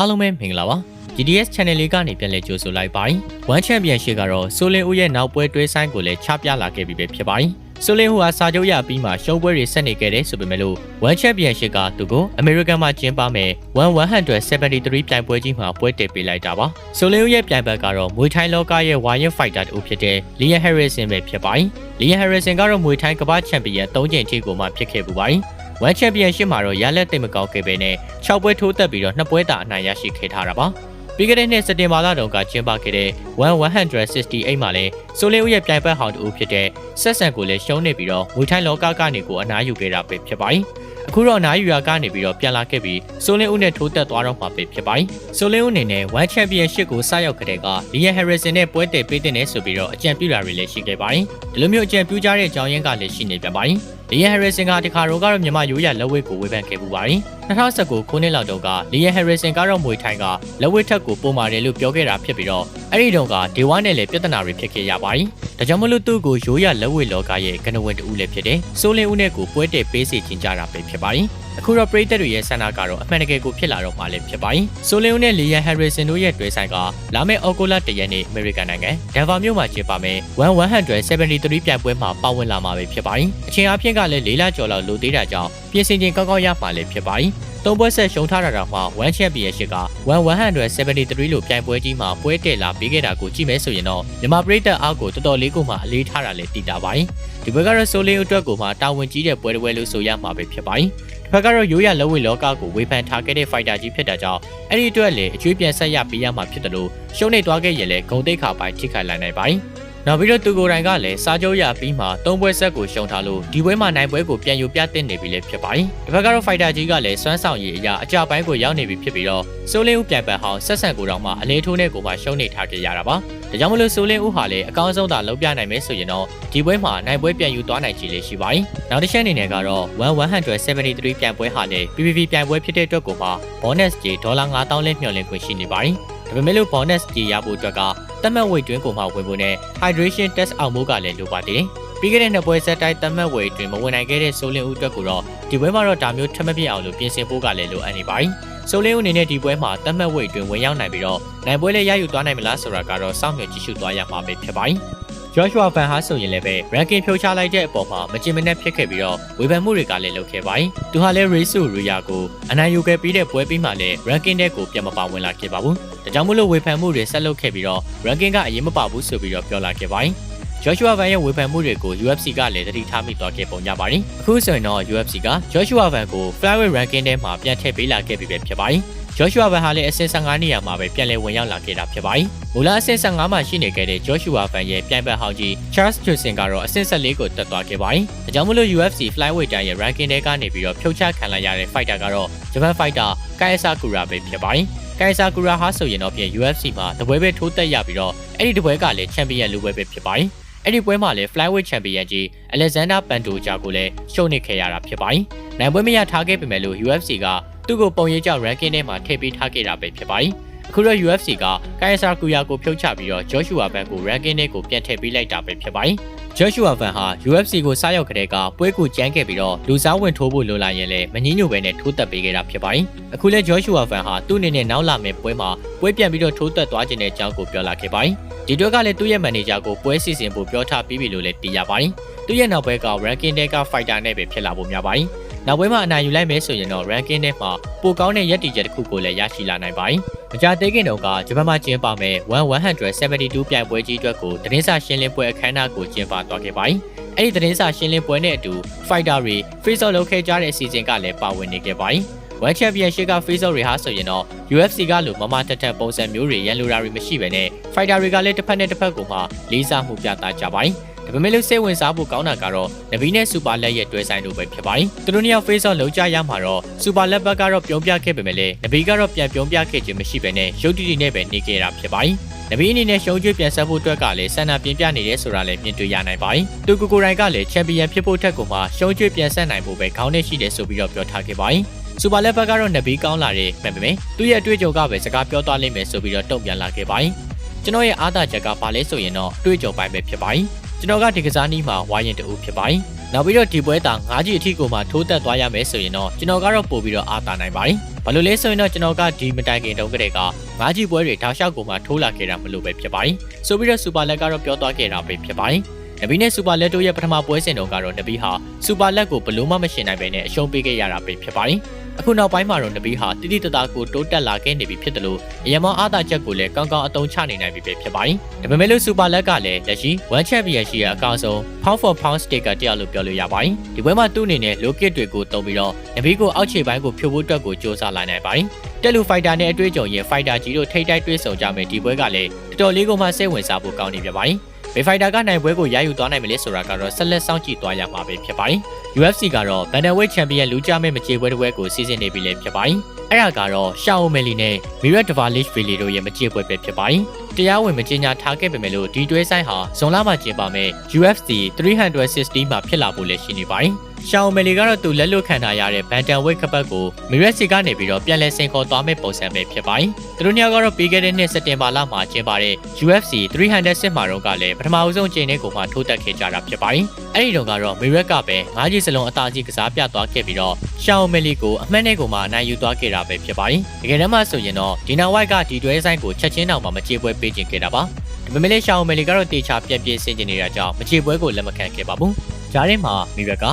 အားလုံးပဲမင်္ဂလာပါ GDS Channel လေးကနေပြန်လည်ကြိုဆိုလိုက်ပါတယ် One Championship ကတော့ဆိုလင်ဦးရဲ့နောက်ပွဲတွဲဆိုင်ကိုလည်းချပြလာခဲ့ပြီပဲဖြစ်ပါတယ်ဆိုလင်ဟူဟာစာချုပ်ရအပြီးမှာရှုံးပွဲတွေဆက်နေခဲ့တယ်ဆိုပေမဲ့လို့ One Championship ကသူကို American မှာကျင်းပမယ်1173ပြိုင်ပွဲကြီးမှာပွဲတည်ပေးလိုက်တာပါဆိုလင်ဦးရဲ့ပြိုင်ဘက်ကတော့မွေထိုင်းလောကရဲ့ Wire Fighter တူဖြစ်တဲ့ Liam Harrison ပဲဖြစ်ပါတယ် Liam Harrison ကတော့မွေထိုင်းကမ္ဘာချန်ပီယံ၃ချိန်ထိကိုမှဖြစ်ခဲ့ပူပါတယ် One Championship မှာတော့ရလက်သိမ့်မကောက်ခဲ့ပဲနဲ့6ပွဲထိုးတက်ပြီးတော့2ပွဲတာအနိုင်ရရှိခဲ့ထားတာပါပြီးခဲ့တဲ့နှစ်စက်တင်ဘာလတုန်းကကျင်းပခဲ့တဲ့1168မှာလည်းဆိုလင်းဦးရဲ့ပြိုင်ဘက်ဟောင်းတူဖြစ်တဲ့ဆက်ဆန်ကိုလည်းရှုံးနေပြီးတော့ငွေထိုင်းလောကကနေကိုအနားယူခဲ့တာပဲဖြစ်ပါတယ်အခုတော့အနားယူရကနေပြီးတော့ပြန်လာခဲ့ပြီးဆိုလင်းဦးနဲ့ထိုးတက်သွားတော့မှာပဲဖြစ်ပါတယ်ဆိုလင်းဦးအနေနဲ့ One Championship ကိုစရောက်ခဲ့တဲ့က Liam Harrison နဲ့ပွဲတည်ပေးတဲ့နဲ့ဆိုပြီးတော့အကြံပြုတာတွေလည်းရှိခဲ့ပါတယ်ဒီလိုမျိုးအကြံပြုကြတဲ့အကြောင်းရင်းကလည်းရှိနေပြန်ပါတယ် လီယန်ဟယ်ရစ်ဆန်ကတခါတော့ကတော့မြန်မာရိုးရလက်ဝဲကိုဝေဖန်ခဲ့ပူပါတယ်2019ခုနှစ်လောက်တုန်းကလီယန်ဟယ်ရစ်ဆန်ကတော့မွေထိုင်းကလက်ဝဲထက်ကိုပုံမာတယ်လို့ပြောခဲ့တာဖြစ်ပြီးတော့အဲ့ဒီတုန်းကဒေဝါနဲ့လည်းပြဿနာတွေဖြစ်ခဲ့ရပါတယ်ဒါကြောင့်မလို့သူ့ကိုရိုးရလက်ဝဲလောကရဲ့ကနဝင်တူလည်းဖြစ်တယ်ဆိုလင်းဦးနဲ့ကိုပွဲတဲ့ပေးစီချင်းကြတာပဲဖြစ်ပါတယ် အခုတော့ပရိသတ်တွေရဲ့ဆန္ဒကတော့အမှန်တကယ်ကိုဖြစ်လာတော့မှလည်းဖြစ်ပါတယ်။ဆိုလင်းဦးနဲ့လီယန်ဟယ်ရစ်ဆန်တို့ရဲ့တွေ့ဆိုင်ကလာမယ့်အော်ဂိုလာတရက်နေ့အမေရိကန်နိုင်ငံဒန်ဗာမြို့မှာကျင်းပမယ်1173ပြိုင်ပွဲမှာပါဝင်လာမှာပဲဖြစ်ပါတယ်။အချိန်အပြင်ကလည်းလေးလကျော်လောက်လိုသေးတာကြောင့်ပြင်ဆင်ခြင်းကောင်းကောင်းရမှာလည်းဖြစ်ပါတယ်။သုံးပွဲဆက်ရှုံးထားတာတော့မှ1 Championship က1173လို့ပြိုင်ပွဲကြီးမှာပွဲတည်လာပြီးခဲ့တာကိုကြည့်မယ်ဆိုရင်တော့မြန်မာပရိသတ်အားကိုတော်တော်လေးကိုမှအလေးထားတာလည်းတည်တာပါတယ်။ဒီဘက်ကတော့ဆိုလင်းအတွက်ကိုမှတာဝန်ကြီးတဲ့ပွဲတစ်ပွဲလို့ဆိုရမှာပဲဖြစ်ပါတယ်။ ဖက်ကတော့ရိုးရလက်ဝဲလောကကိုဝေဖန်ထားခဲ့တဲ့ fighter ကြီးဖြစ်တာကြောင့်အဲ့ဒီအတွက်လည်းအကျွေးပြန်ဆက်ရပေးရမှာဖြစ်တယ်လို့ရှုံးနေသွားခဲ့ရင်လည်းဂုံတိတ်ခါပိုင်းထိခိုက်လိုက်နိုင်ပါတယ်။ နောက်ပြီးတော့သူကိုယ်တိုင်ကလည်းစားကြိုးရပြီးမှသုံးပွဲဆက်ကိုရှုံထားလို့ဒီပွဲမှာနိုင်ပွဲကိုပြန်ယူပြတင်နေပြီလည်းဖြစ်ပါတယ်။တစ်ဖက်ကတော့ fighter ကြီးကလည်းစွမ်းဆောင်ရည်အရာအကြပိုင်းကိုရောက်နေပြီဖြစ်ပြီးတော့စိုးလင်းဦးပြန်ပတ်ဟောင်းဆက်ဆန်ကိုတောင်မှအလေးထိုးနဲ့ကိုမှရှုံးနေထားခဲ့ရတာပါ။ဒါကြောင့်မလို့စိုးလင်းဦးဟာလည်းအကောင်းဆုံးသာလုပ်ပြနိုင်မယ်ဆိုရင်တော့ဒီပွဲမှာနိုင်ပွဲပြန်ယူသွားနိုင်ချေလေးရှိပါတယ်။နောက်တစ်ချက်အနေနဲ့ကတော့1173ပြန်ပွဲဟာလည်း PPV ပြန်ပွဲဖြစ်တဲ့အတွက်ကိုမှ bonus ကြီးဒေါ်လာ9000လဲမျှော်လင့်ခွင့်ရှိနေပါတယ်။ ဒါပေမဲ့လို့ bonus ကြီးရဖို့အတွက်ကတတ်မှတ်ဝိတ်တွင်းကိုမှဝင်ဖို့နဲ့ hydration test အောင်ဖို့ကလည်းလိုပါသေးတယ်။ပြီးခဲ့တဲ့နှစ်ပွဲဆက်တိုက်တတ်မှတ်ဝိတ်တွင်မဝင်နိုင်ခဲ့တဲ့ဆိုလင်းဦးအတွက်ကိုတော့ဒီပွဲမှာတော့ဒါမျိုးထပ်မပြအောင်လို့ပြင်ဆင်ဖို့ကလည်းလိုအပ်နေပါတယ်။ဆိုလင်းဦးအနေနဲ့ဒီပွဲမှာတတ်မှတ်ဝိတ်တွင်ဝင်ရောက်နိုင်ပြီးတော့နိုင်ပွဲလေးရယူသွားနိုင်မလားဆိုတာကတော့စောင့်မျှော်ကြည့်ရှုသွားရမှာပဲဖြစ်ပါတယ်။ Joshua Van ဟာဆိုရင်လည်းပဲ ranking ဖြုတ်ချလိုက်တဲ့အပေါ်မှာမကြင်မနဲ့ဖြစ်ခဲ့ပြီးတော့ဝေဖန်မှုတွေကလည်းလုပ်ခဲ့ပါတယ်။သူဟာလည်း Race to Ria ကိုအနိုင်ယူခဲ့ပြီးတဲ့ပွဲပြီးမှလည်း ranking တဲ့ကိုပြန်မပါဝင်လာခဲ့ပါဘူး။ဒါကြောင့်မို့လို့ဝေဖန်မှုတွေဆက်လုပ်ခဲ့ပြီးတော့ ranking ကအရင်မပါဘူးဆိုပြီးတော့ပြောလာခဲ့ပါတယ်။ Joshua Van ရဲ့ဝေဖန်မှုတွေကို UFC ကလည်းတတိထားမိသွားခဲ့ပုံရပါတယ်။အခုဆိုရင်တော့ UFC က Joshua Van ကို flyweight ranking ထဲမှာပြန်ထည့်ပေးလာခဲ့ပြီပဲဖြစ်ပါတယ်။ Joshua Van ဟာလည်းအဆင့်15နေရာမှာပဲပြန်လည်ဝင်ရောက်လာခဲ့တာဖြစ်ပါတယ်။မူလအဆင့်15မှာရှိနေခဲ့တဲ့ Joshua Van ရဲ့ပြိုင်ဘက်ဟောင်းကြီး Charles Johnson ကတော့အဆင့်14ကိုတက်သွားခဲ့ပါတယ်။ဒါကြောင့်မလို့ UFC Flyweight တိုင်းရဲ့ ranking ထဲကနေပြီးတော့ဖြုတ်ချခံလိုက်ရတဲ့ fighter ကတော့ Japan fighter Kaisa Kura ပဲဖြစ်ပါတယ်။ Kaisa Kura ဟာဆိုရင်တော့ပြင် UFC မှာတပွဲပဲထိုးတက်ရပြီးတော့အဲ့ဒီတပွဲကလည်း champion လူပွဲပဲဖြစ်ပါတယ်။ အဲ့ဒီပွဲမှာလည်း flyweight champion ကြီး Alexander Pantoja ကိုလည်းရှုံးနေခဲ့ရတာဖြစ်ပါတယ်။နိုင်ပွဲမရထားခဲ့ပေမဲ့လို့ UFC ကသူ့ကိုပုံရိပ်ကြောင့် ranking ထဲမှာထည့်ပေးထားခဲ့တာပဲဖြစ်ပါတယ်။အခုတော့ UFC က Kaisa Kuya ကိုဖြုတ်ချပြီးတော့ Joshua Van ကို ranking ထဲကိုပြန်ထည့်ပေးလိုက်တာပဲဖြစ်ပါတယ်။ Joshua Van ဟာ UFC ကိုစားရောက်ကြတဲ့ကပွဲကိုကြမ်းခဲ့ပြီးတော့လူစားဝင်ထိုးဖို့လိုလာရင်လည်းမငင်းညိုပဲနဲ့ထိုးတက်ပေးခဲ့တာဖြစ်ပါတယ်။အခုလဲ Joshua Van ဟာသူ့အနေနဲ့နောက်လာမယ့်ပွဲမှာပွဲပြန်ပြီးတော့ထိုးတက်သွားခြင်းတဲ့အကြောင်းကိုပြောလာခဲ့ပါတယ်။ဒီတွက်ကလည်းသူ့ရဲ့မန်နေဂျာကိုပွဲစီစဉ်ဖို့ပြောထားပြီးပြီလို့လည်းသိရပါတယ်။သူ့ရဲ့နောက်ပွဲက ranking ထဲက fighter နဲ့ပဲဖြစ်လာဖို့များပါတယ်။နောက်ပွဲမှာအနိုင်ယူလိုက်မယ်ဆိုရင်တော့ ranking ထဲမှာပိုကောင်းတဲ့ရက်တီချက်တစ်ခုကိုလည်းရရှိလာနိုင်ပါတယ်။ မကြသေးခင်တုန်းကဂျပန်မှာကျင်းပမဲ့1172ပြိုင်ပွဲကြီးအတွက်ကိုသတင်းစာရှင်းလင်းပွဲအခမ်းအနားကိုကျင်းပသွားခဲ့ပါတယ်။အဲ့ဒီသတင်းစာရှင်းလင်းပွဲနဲ့အတူ fighter တွေ face off လုပ်ခဲ့ကြတဲ့အစီအစဉ်ကလည်းပါဝင်နေခဲ့ပါတယ်။ One Championship က face off တွေဟာဆိုရင်တော့ UFC ကလိုမမတက်တက်ပုံစံမျိုးတွေရန်လိုတာတွေမရှိဘဲနဲ့ fighter တွေကလည်းတစ်ဖက်နဲ့တစ်ဖက်ကိုမှလေးစားမှုပြသကြပါတယ်။ ဒါပေမဲ့လို့စိတ်ဝင်စားဖို့ကောင်းတာကတော့နဗီနဲ့စူပါလက်ရဲ့တွဲဆိုင်တို့ပဲဖြစ်ပါတယ်။သူတို့နှစ်ယောက် face off လုံးကြရမှာတော့စူပါလက်ဘက်ကတော့ပြုံးပြခဲ့ပေမဲ့လည်းနဗီကတော့ပြန်ပြုံးပြခဲ့ခြင်းမရှိဘဲနဲ့ရုပ်တည်တည်နဲ့ပဲနေခဲ့တာဖြစ်ပါတယ်။နဗီအနေနဲ့ရှုံးကျွေးပြန်ဆက်ဖို့အတွက်ကလည်းဆန္ဒပြင်းပြနေတယ်ဆိုတာလည်းမြင်တွေ့ရနိုင်ပါတယ်။သူကိုကိုရိုင်ကလည်းချန်ပီယံဖြစ်ဖို့အတွက်ကိုမှရှုံးကျွေးပြန်ဆက်နိုင်ဖို့ပဲခေါင်းနဲ့ရှိတယ်ဆိုပြီးတော့ပြောထားခဲ့ပါတယ်။စူပါလက်ဘက်ကတော့နဗီကောင်းလာတယ်မှန်ပေမဲ့သူ့ရဲ့အတွေ့အကြုံကပဲစကားပြောသွားလိမ့်မယ်ဆိုပြီးတော့တုံ့ပြန်လာခဲ့ပါတယ်။ကျွန်တော်ရဲ့အားသာချက်ကဘာလဲဆိုရင်တော့အတွေ့အကြုံပိုင်းပဲဖြစ်ပါတယ်။ ကျွန်တော်ကဒီကစားနည်းမှာဝိုင်းရင်တူဖြစ်ပါတယ်။နောက်ပြီးတော့ဒီပွဲတာ၅ကြီးအထိကိုမှထိုးတက်သွားရမယ်ဆိုရင်တော့ကျွန်တော်ကတော့ပို့ပြီးတော့အားတာနိုင်ပါတယ်။ဘာလို့လဲဆိုရင်တော့ကျွန်တော်ကဒီမတိုင်ခင်တုန်းကတည်းကငါးကြီးပွဲတွေထောက်လျှောက်ကိုမှထိုးလာခဲ့တာမလို့ပဲဖြစ်ပါတယ်ဆိုပြီးတော့စူပါလက်ကတော့ပြောသွားခဲ့တာပဲဖြစ်ပါတယ်နဘီနဲ့စူပါလက်တို့ရဲ့ပထမပွဲစဉ်တုန်းကတော့နဘီဟာစူပါလက်ကိုဘလို့မှမရှင်နိုင်ပဲနဲ့အရှုံးပေးခဲ့ရတာပဲဖြစ်ပါတယ် အခုနောက်ပိုင်းမှာတော့နဘီဟာတိတိတသားကိုတိုးတက်လာခဲ့နေပြီဖြစ်တယ်လို့အရမောအားသာချက်ကိုလည်းကောင်းကောင်းအသုံးချနေနိုင်ပြီပဲဖြစ်ပါတယ်။ဒါပေမဲ့လို့စူပါလက်ကလည်းလက်ရှိ One Champion ရှိရဲ့အကောင်းဆုံး Pound for Pound Sticker တယောက်လို့ပြောလို့ရပါတယ်။ဒီပွဲမှာသူ့အနေနဲ့ Locket တွေကိုတုံးပြီးတော့နဘီကိုအောက်ခြေပိုင်းကိုဖြိုဖို့အတွက်ကိုစ조사လာနိုင်ပါတယ်။တက်လူဖိုက်တာနဲ့အတွေ့အကြုံရဲ့ဖိုက်တာကြီးတို့ထိတ်တိုက်တွေ့ဆုံကြမယ်ဒီပွဲကလည်းတော်တော်လေးကိုမှစိတ်ဝင်စားဖို့ကောင်းနေပြပါတယ်။ဘေဖိုက်တာကနိုင်ပွဲကိုရယူသွားနိုင်မလဲဆိုတာကတော့ဆက်လက်စောင့်ကြည့်သွားရမှာပဲဖြစ်ပါတယ်။ UFC ကတော့ Bantamweight Champion လူကြမဲ့မကြေပွဲတစ်ပွဲကိုစီစဉ်နေပြီလည်းဖြစ်ပါတယ်။အဲ့ဒါကတော့ Shao O'Malley နဲ့ Mirat Dvalishvili ဗီလီတို့ရဲ့မကြေပွဲပဲဖြစ်ပါတယ်။တရားဝင်မကြေညာထားခဲ့ပေမဲ့လို့ဒီတွဲဆိုင်ဟာဇွန်လမှာကျင်းပမယ့် UFC 360မှာဖြစ်လာဖို့လည်းရှိနေပါတယ်။ရှောင်းမယ်လီကတော့သူလက်လွတ်ခံထားရတဲ့ဘန်တန်ဝိတ်ခပတ်ကိုမီရက်စီကနေပြီးတော့ပြန်လည်ဆင်ခေါ်သွားမယ့်ပုံစံပဲဖြစ်ပါတယ်။သူတို့နှစ်ယောက်ကတော့ပြီးခဲ့တဲ့နှစ်စက်တင်ဘာလမှာကျင်းပတဲ့ UFC 300စစ်မှာတော့ကလည်းပထမအဆုံးချိန်နဲ့ကိုမှထိုးတက်ခဲ့ကြတာဖြစ်ပါတယ်။အဲ့ဒီတော့ကတော့မီရက်ကပဲငါးကြီးစလုံးအသာကြီးကစားပြသွားခဲ့ပြီးတော့ရှောင်းမယ်လီကိုအမှတ်နဲ့ကိုမှအနိုင်ယူသွားခဲ့တာပဲဖြစ်ပါတယ်။တကယ်တမ်းမှဆိုရင်တော့ဒီနာဝိုက်ကဒီတွဲဆိုင်ကိုချက်ချင်းတောင်မှမကြေပွဲပေးခြင်းခဲ့တာပါ။ဒါပေမဲ့လည်းရှောင်းမယ်လီကတော့တေချာပြက်ပြက်ဆင်ကျင်နေတာကြောင့်မကြေပွဲကိုလက်မခံခဲ့ပါဘူး။ဂျားထဲမှာမီရက်က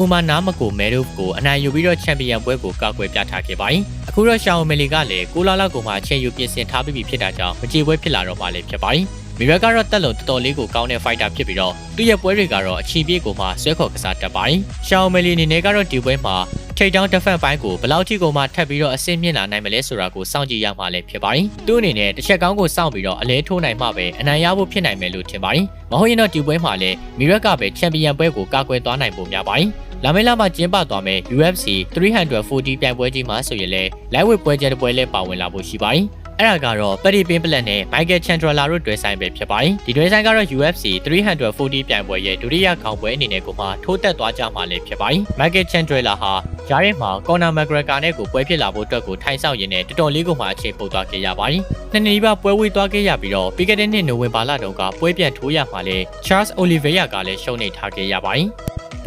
ဥမာနာမကိုမဲဒိုဖ်ကိုအနိုင်ယူပြီးတော့ချန်ပီယံပွဲကိုကောက်ွယ်ပြထားခဲ့ပါတယ်။အခုတော့ရှောင်းမယ်လီကလည်းကိုလာလောက်ကိုမှအချိန်ယူပြင်ဆင်ထားပြီးဖြစ်တာကြောင့်မကြေပွဲဖြစ်လာတော့မှလည်းဖြစ်ပါတယ်။ မီရကတော့တက်လို့တော်တော်လေးကိုကောင်းတဲ့ဖိုက်တာဖြစ်ပြီးတော့သူ့ရဲ့ပွဲတွေကတော့အချီပြေးကိုမှဆွဲခေါ်ကစားတတ်ပါတယ်။ရှောင်းမယ်လီအနေနဲ့ကတော့ဒီပွဲမှာထိတ်တောင်းတစ်ဖက်ပိုင်းကိုဘယ်လောက်ထိကိုမှထပ်ပြီးတော့အဆင့်မြင့်လာနိုင်မလဲဆိုတာကိုစောင့်ကြည့်ရမှာလည်းဖြစ်ပါတယ်။သူ့အနေနဲ့တစ်ချက်ကောင်းကိုစောင့်ပြီးတော့အလဲထိုးနိုင်မှပဲအနိုင်ရဖို့ဖြစ်နိုင်မယ်လို့ထင်ပါတယ်။မဟုတ်ရင်တော့ဒီပွဲမှာလည်းမီရက်ကပဲချန်ပီယံပွဲကိုကာကွယ်သွားနိုင်ဖို့များပါတယ်။လာမယ့်လမှာကျင်းပသွားမယ့် UFC 340ပြိုင်ပွဲကြီးမှာဆိုရင်လည်း live ပွဲကျတဲ့ပွဲလည်းပါဝင်လာဖို့ရှိပါတယ်။ အဲ့ဒါကတော့ပရီပင်းပလက်နဲ့ Michael Chandler တို့တွဲဆိုင်ပဲဖြစ်ပါတယ်ဒီတွဲဆိုင်ကတော့ UFC 340ပြိုင်ပွဲရဲ့ဒုတိယခေါင်းပွဲအနေနဲ့ကိုမှထိုးတက်သွားကြမှာလည်းဖြစ်ပါတယ် Michael Chandler ဟာဂျားရဲမှာ Conor McGregor နဲ့ကိုပွဲဖြစ်လာဖို့အတွက်ကိုထိုင်ဆောင်ရင်းနဲ့တော်တော်လေးကိုမှအခြေပို့သွားခဲ့ရပါတယ်နှစ်နှစ်ပါပွဲဝေးသွားခဲ့ရပြီးတော့ပြီးခဲ့တဲ့နှစ်နိုဝင်ဘာလတုန်းကပွဲပြန်ထိုးရမှာလဲ Charles Oliveira ကလည်းရှုံးနေထားခဲ့ရပါတယ်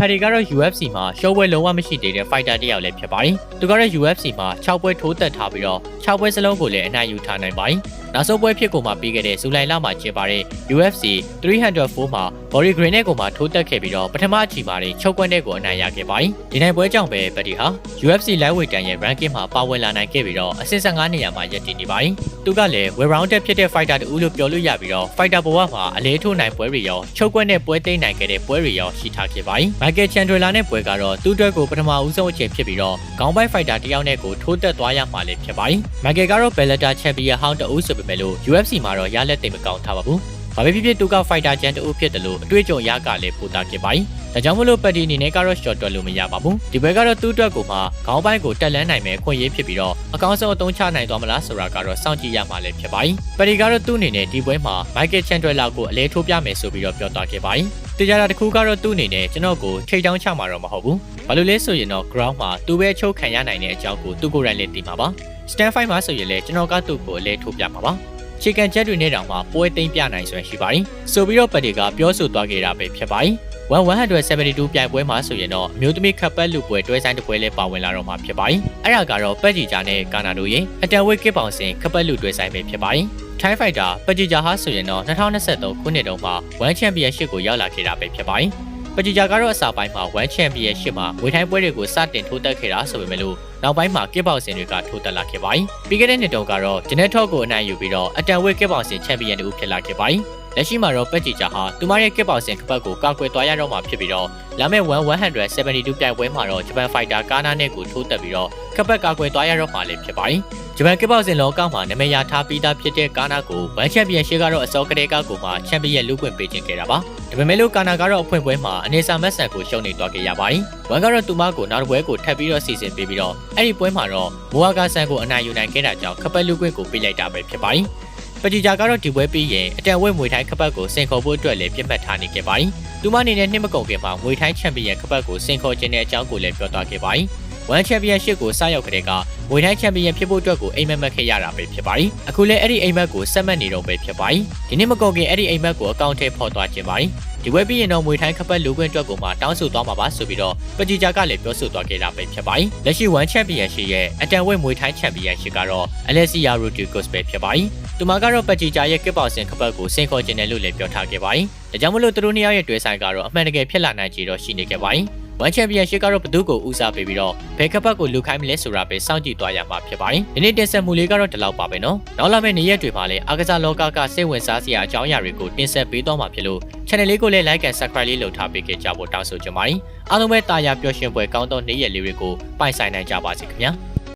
ဖက်ရီကတော့ UFC မှာရှုံးပွဲလုံးဝမရှိသေးတဲ့ fighter တစ်ယောက်လည်းဖြစ်ပါတယ်။သူကတော့ UFC မှာ6ပွဲထိုးသက်ထားပြီးတော့6ပွဲစလုံးကိုလည်းအနိုင်ယူထားနိုင်ပါတယ်။နောက်ဆုံးပွဲဖြစ်ကိုမှပြီးခဲ့တဲ့ဇူလိုင်လမှာကျင်းပတဲ့ UFC 304မှာ Body Green နဲ့ကိုမှထိုးသက်ခဲ့ပြီးတော့ပထမအချီမှာတွေချုပ်ကွက်တဲ့ကိုအနိုင်ရခဲ့ပါတယ်။ဒီနိုင်ပွဲကြောင့်ပဲပက်တီဟာ UFC Lightweight တန်ရဲ့ ranking မှာပါဝင်လာနိုင်ခဲ့ပြီးတော့အဆင့်15နေရာမှာရပ်တည်နေပါတယ်။သူကလည်း well rounded ဖြစ်တဲ့ fighter တူလို့ပြောလို့ရပြီးတော့ fighter ဘဝမှာအလဲထိုးနိုင်ပွဲတွေရောချုပ်ကွက်နဲ့ပွဲသိမ်းနိုင်ခဲ့တဲ့ပွဲတွေရောရှိထားခဲ့ပါတယ်။ Michael Chandler နဲ့ပွဲကတော့သူ့အတွက်ကိုပထမဦးဆုံးအချိန်ဖြစ်ပြီးတော့ခေါင်းပိုင်း fighter တယောက်နဲ့ကိုထိုးတက်သွားရမှာလည်းဖြစ်ပါတယ်။ Michael ကတော့ Bellator Champion ဟောင်းတဦးဆိုပေမဲ့လို့ UFC မှာတော့ရလက်သိမ့်မကောင်းထားပါဘူး။ဘာပဲဖြစ်ဖြစ်သူက fighter ချန်တူဖြစ်တယ်လို့အတွေ့အကြုံရကလည်းပိုတာခဲ့ပါတယ်။ဒါကြောင့်မလို့ပတ်တီအနေနဲ့ကတော့ short တွက်လို့မရပါဘူး။ဒီဘက်ကတော့သူ့အတွက်ကိုမှခေါင်းပိုင်းကိုတက်လန်းနိုင်မယ်ခွင့်ရေးဖြစ်ပြီးတော့အကောင်းဆုံးအသုံးချနိုင်သွားမလားဆိုတာကတော့စောင့်ကြည့်ရမှာလည်းဖြစ်ပါတယ်။ပတ်တီကတော့သူ့အနေနဲ့ဒီပွဲမှာ Michael Chandler လောက်ကိုအလဲထိုးပြမယ်ဆိုပြီးတော့ပြောသွားခဲ့ပါတယ်။တရားတာတစ်ခုကတော့သူ့အနေနဲ့ကျွန်တော်ကိုထိတ်တောင်းချမှာတော့မဟုတ်ဘူး။ဘာလို့လဲဆိုရင်တော့ ground မှာသူပဲချုပ်ခံရနိုင်တဲ့အကြောင်းကိုသူကိုယ်တိုင်လည်းသိမှာပါ။ stand fight မှာဆိုရင်လည်းကျွန်တော်ကသူ့ကိုအလဲထိုးပြမှာပါ။ချီကန်ချက်တွေနဲ့တောင်မှပွဲသိမ်းပြနိုင်စွမ်းရှိပါတယ်။ဆိုပြီးတော့ပတ်တီကပြောဆိုသွားခဲ့တာပဲဖြစ်ပါတယ်။1172ပြိုင်ပွဲမှာဆိုရင်တော့အမျိုးသမီးခပ်ပတ်လူပွဲတွဲဆိုင်တစ်ပွဲလည်းပါဝင်လာတော့မှာဖြစ်ပါတယ်။အဲ့ဒါကတော့ပက်ဂျီဂျာနဲ့ကာနာတို့ရဲ့အတန်ဝိတ်ကစ်ပေါင်စင်ခပ်ပတ်လူတွဲဆိုင်ပဲဖြစ်ပါတယ်။ Thai Fighter ပက်ဂျီဂျာဟာဆိုရင်တော့2023ခုနှစ်တုန်းက One Championship ကိုရောက်လာခဲ့တာပဲဖြစ်ပါတယ်။ ပဂျီဂျာကတော့အစာပိုင်းမှာ One Championship မှာဝေထိုင်းပွဲတွေကိုစတင်ထိုးတက်ခဲ့တာဆိုပေမဲ့လို့နောက်ပိုင်းမှာကစ်ပေါင်စင်တွေကထိုးတက်လာခဲ့ပါတယ်။ပြီးခဲ့တဲ့နှစ်တုန်းကတော့ Janet Talk ကိုအနိုင်ယူပြီးတော့အတန်ဝေကစ်ပေါင်စင်ချန်ပီယံတူဖြစ်လာခဲ့ပါတယ်။ လက်ရှိမှာတော့ပက်ဂျီဂျာဟာသူမရဲ့ကစ်ပေါင်စင်ကပတ်ကိုကာကွယ်သွားရတော့မှာဖြစ်ပြီးတော့လာမယ့်1172ပြိုင်ပွဲမှာတော့ဂျပန်ဖိုက်တာကာနာနဲ့ကိုထိုးတက်ပြီးတော့ကပတ်ကာကွယ်သွားရတော့မှာလည်းဖြစ်ပါတယ်။ဂျပန်ကစ်ဘောက်စင်လောကမှာနာမည်ရထားပြီးသားဖြစ်တဲ့ကာနာကိုဝမ်ချန်ပီယံရှေ့ကတော့အစောကတည်းကကိုမှချန်ပီယံလူခွင့်ပေးခြင်းခဲ့တာပါဒါပေမဲ့လို့ကာနာကတော့အဖွင့်ပွဲမှာအနေဆာမက်ဆန်ကိုရှုံးနေသွားခဲ့ရပါတယ်ဝမ်ကတော့သူမကိုနောက်တစ်ပွဲကိုထပ်ပြီးတော့စီစဉ်ပေးပြီးတော့အဲ့ဒီပွဲမှာတော့မိုအာကာဆန်ကိုအနိုင်ယူနိုင်ခဲ့တာကြောင့်ခပတ်လူခွင့်ကိုပေးလိုက်တာပဲဖြစ်ပါတယ် ပဂျီဂျာကတော့ဒီပွဲပြီးရင်အတန်ဝဲမွေထိုင်းခပတ်ကိုစင်ခေါ်ဖို့အတွက်လည်းပြတ်မှတ်ထားနေခဲ့ပါတယ်။သူမအနေနဲ့နှစ်မကုန်ခင်မှာမွေထိုင်းချန်ပီယံခပတ်ကိုစင်ခေါ်ခြင်းတဲ့အကြောင်းကိုလည်းပြောသွားခဲ့ပါတယ်။ One Championship ကိုစရောက်ကြတဲ့ကငွေတိုင်းချန်ပီယံဖြစ်ဖို့အတွက်ကိုအိမ်မက်မက်ခဲ့ရတာပဲဖြစ်ပါတယ်။အခုလည်းအဲ့ဒီအိမ်မက်ကိုဆက်မှတ်နေတော့ပဲဖြစ်ပါတယ်။ဒီနေ့မကုန်ခင်အဲ့ဒီအိမ်မက်ကိုအကောင့်ထဲဖော်သွားခြင်းပါတယ်။ဒီဝက်ပြီးရင်တော့မွေထိုင်းခပတ်လူခွင့်အတွက်ကိုမှတောင်းဆိုသွားမှာပါဆိုပြီးတော့ပဂျီဂျာကလည်းပြောဆိုသွားခဲ့တာပဲဖြစ်ပါတယ်။လက်ရှိ One Championship ရဲ့အတန်ဝက်မွေထိုင်းချန်ပီယံရှစ်ကတော့ Alessia Rodriguez ပဲဖြစ်ပါတယ်။ သူမကတော့ပဂျီဂျာရဲ့ကစ်ပေါစင်ခပတ်ကိုစင်ခေါ်ခြင်းတယ်လို့လည်းပြောထားခဲ့ပါတယ်။ဒါကြောင့်မလို့သူတို့နှစ်ယောက်ရဲ့တွေ့ဆိုင်ကတော့အမှန်တကယ်ဖြစ်လာနိုင်ကြတော့ရှိနေခဲ့ပါတယ်။ One Championship ကတော့ဘသူကိုဦးစားပေးပြီးတော့ဘယ်ကပတ်ကိုလူခိုင်းမလဲဆိုတာပဲစောင့်ကြည့်သွားရမှာဖြစ်ပါတယ်။ဒီနေ့တင်ဆက်မှုလေးကတော့ဒီလောက်ပါပဲနော်။နောက်လာမယ့်နေ့ရက်တွေမှာလည်းအားကစားလောကကစိတ်ဝင်စားစရာအကြောင်းအရာတွေကိုတင်ဆက်ပေးသွားမှာဖြစ်လို့ channel လေးကိုလည်း like and subscribe လေးလုပ်ထားပေးကြဖို့တောင်းဆိုချင်ပါတယ်။အားလုံးပဲတာယာပျော်ရွှင်ပွဲကောင်းသောနေ့ရက်လေးတွေကိုပိုင်ဆိုင်နိုင်ကြပါစေခင်ဗျာ။